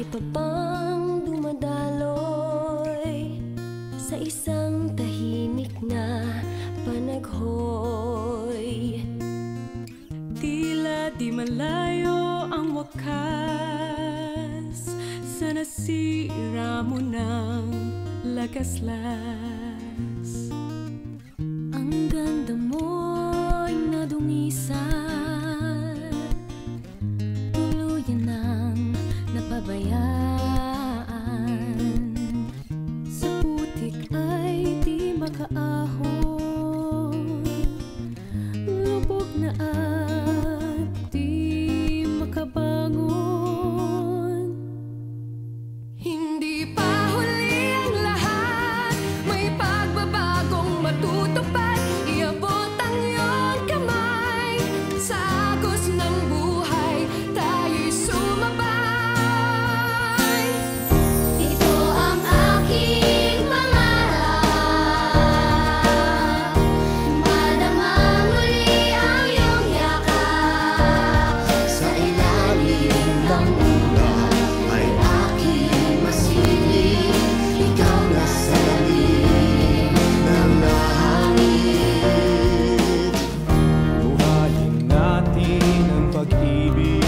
Habang dumadaloy Sa isang tahimik na panaghoy. Tila di malayo ang wakas Sa nasira mo ng lakas-las are. ewig.